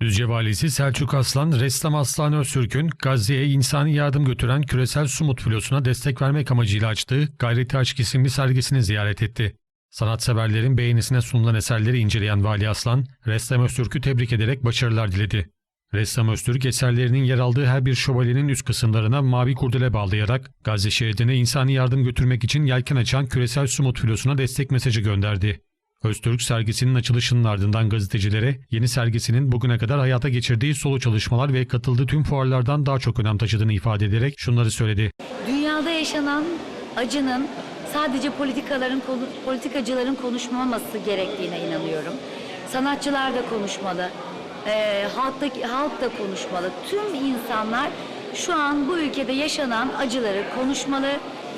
Düzce Valisi Selçuk Aslan, ressam Aslan Öztürk'ün Gazze'ye insani yardım götüren küresel su mutfilosuna destek vermek amacıyla açtığı Gayreti Aşk isimli sergisini ziyaret etti. Sanatseverlerin beğenisine sunulan eserleri inceleyen Vali Aslan, ressam Öztürk'ü tebrik ederek başarılar diledi. Ressam Öztürk eserlerinin yer aldığı her bir şövalyenin üst kısımlarına mavi kurdele bağlayarak Gazze şehrine insani yardım götürmek için yelken açan küresel su mutfilosuna destek mesajı gönderdi. Öztürk sergisinin açılışının ardından gazetecilere yeni sergisinin bugüne kadar hayata geçirdiği solo çalışmalar ve katıldığı tüm fuarlardan daha çok önem taşıdığını ifade ederek şunları söyledi. Dünyada yaşanan acının sadece politikaların politikacıların konuşmaması gerektiğine inanıyorum. Sanatçılar da konuşmalı. Ee, halk, da, halk da konuşmalı. Tüm insanlar şu an bu ülkede yaşanan acıları konuşmalı.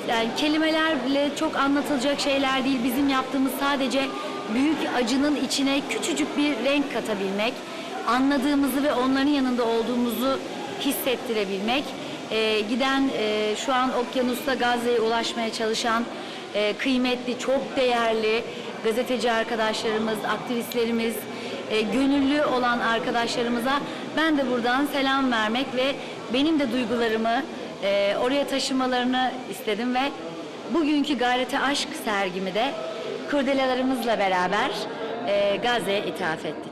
Yani kelimelerle çok anlatılacak şeyler değil. Bizim yaptığımız sadece büyük acının içine küçücük bir renk katabilmek, anladığımızı ve onların yanında olduğumuzu hissettirebilmek. Ee, giden e, şu an okyanusta Gazze'ye ulaşmaya çalışan e, kıymetli, çok değerli gazeteci arkadaşlarımız, aktivistlerimiz, e, gönüllü olan arkadaşlarımıza ben de buradan selam vermek ve benim de duygularımı e, oraya taşımalarını istedim ve bugünkü Gayrete Aşk sergimi de kurdelelerimizle beraber e, Gazze'ye ithaf ettik.